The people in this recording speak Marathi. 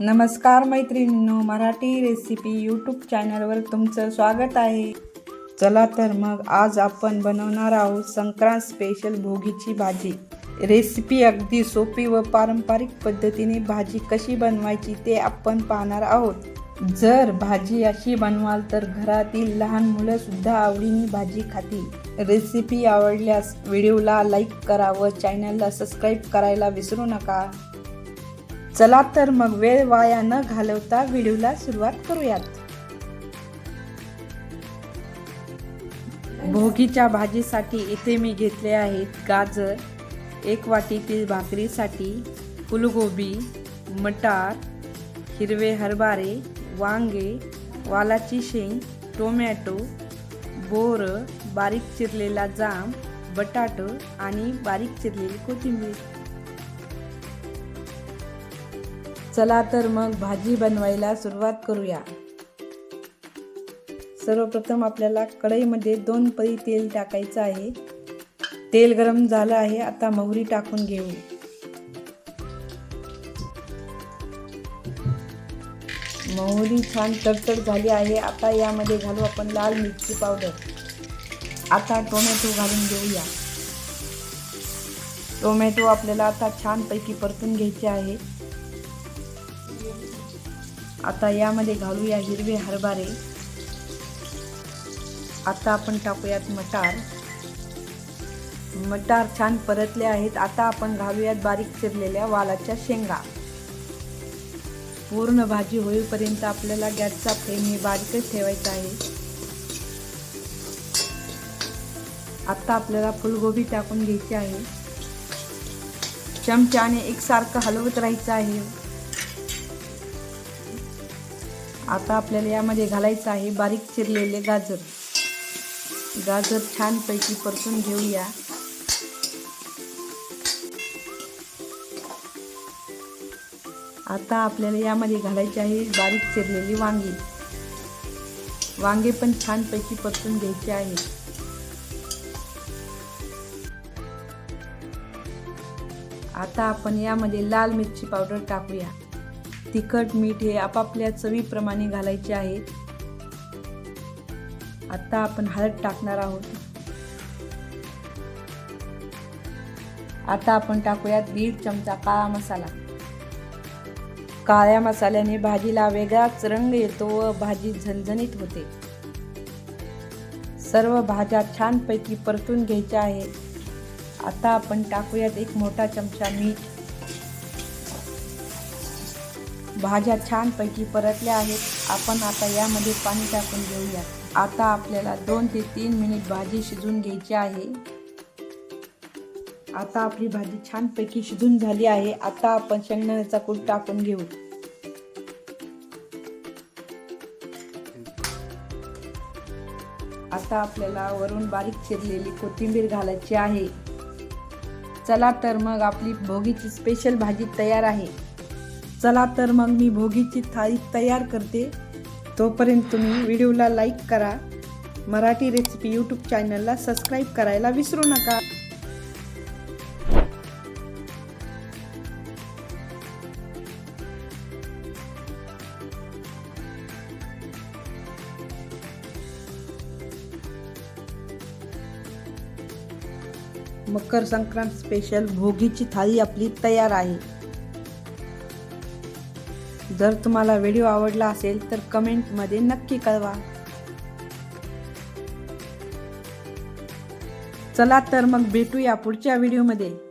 नमस्कार मैत्रिणींनो मराठी रेसिपी यूट्यूब चॅनलवर तुमचं स्वागत आहे. चला तर मग आज आपण बनवणार आहोत संक्रांत स्पेशल भोगीची भाजी. रेसिपी अगदी सोपी व पारंपरिक पद्धतीने भाजी कशी बनवायची ते आपण पाहणार आहोत. जर भाजी अशी बनवाल तर घरातील लहान मुलं सुद्धा आवडीने भाजी खातील. रेसिपी आवडल्यास व्हिडिओला लाईक करा व चॅनलला सबस्क्राईब करायला विसरू नका. चला तर मग वेळ वाया न घालवता व्हिडिओला सुरुवात करूयात. भोगीच्या भाजीसाठी इथे मी घेतले आहेत गाजर एक वाटीतील भाकरीसाठी फुलगोबी मटार हिरवे हरभरे वांगे वालाची शेंग टोमॅटो बोर बारीक चिरलेला जाम बटाटो आणि बारीक चिरलेली कोथिंबीर. चला तर मग भाजी बनवायला सुरुवात करूया. सर्वप्रथम आपल्याला कढईमध्ये दोन पळी तेल टाकायचं आहे. तेल गरम झालं आहे आता मोहरी टाकून घेऊ. मोहरी छान तडतड झाली आहे आता यामध्ये घालू आपण लाल मिरची पावडर. आता टोमॅटो घालून घेऊया. टोमॅटो आपल्याला आता छानपैकी परतून घ्यायचे आहे. आता यामध्ये घालूया हिरवे हरभरे. आता आपण टाकूयात मटार. मटार छान परतले आहेत. आता आपण घालूयात बारीक चिरलेल्या वालाच्या शेंगा. पूर्ण भाजी होईपर्यंत आपल्याला गॅसचा फ्लेम हे बारीकच ठेवायचा आहे. आता आपल्याला फुलगोबी टाकून घ्यायची आहे. चमच्याने एकसारखं हलवत राहायचं आहे. आता आपल्याला यामध्ये घालायचं आहे बारीक चिरलेले गाजर. गाजर छानपैकी परतून घेऊया. आता आपल्याला यामध्ये घालायची आहे बारीक चिरलेली वांगी. वांगे पण छानपैकी परतून घ्यायचे आहे. आता आपण यामध्ये लाल मिरची पावडर टाकूया. तिखट मीठ हे आपापल्या चवीप्रमाणे घालायचे आहेत आता आपण हळद टाकणार आहोत. आता आपण टाकूयात दीड चमचा काळा मसाला. काळ्या मसाल्याने भाजीला वेगळाच रंग येतो व भाजी झणझणीत होते. सर्व भाज्या छानपैकी परतून घ्यायच्या आहेत. आता आपण टाकूयात एक मोठा चमचा मीठ. भाज्या छानपैकी परतल्या आहेत. आपण आता यामध्ये पाणी टाकून घेऊया. आता आपल्याला दोन ते तीन मिनिट भाजी शिजून घ्यायची आहे. आता आपली भाजी छानपैकी शिजून झाली आहे. आता आपण शेंगदाण्याचा कूट टाकून घेऊ. आता आपल्याला वरून बारीक चिरलेली कोथिंबीर घालायची आहे. चला तर मग आपली भोगीची स्पेशल भाजी तयार आहे. चला तर मग मी भोगीची थाळी तयार करते. तोपर्यंत तुम्ही व्हिडिओला लाईक करा. मराठी रेसिपी यूट्यूब चॅनलला सबस्क्राईब करायला विसरू नका. मकर संक्रांत स्पेशल भोगीची थाळी आपली तयार आहे. जर तुम्हाला व्हिडिओ आवडला असेल तर कमेंटमध्ये नक्की कळवा. चला तर मग भेटूया पुढच्या व्हिडिओमध्ये.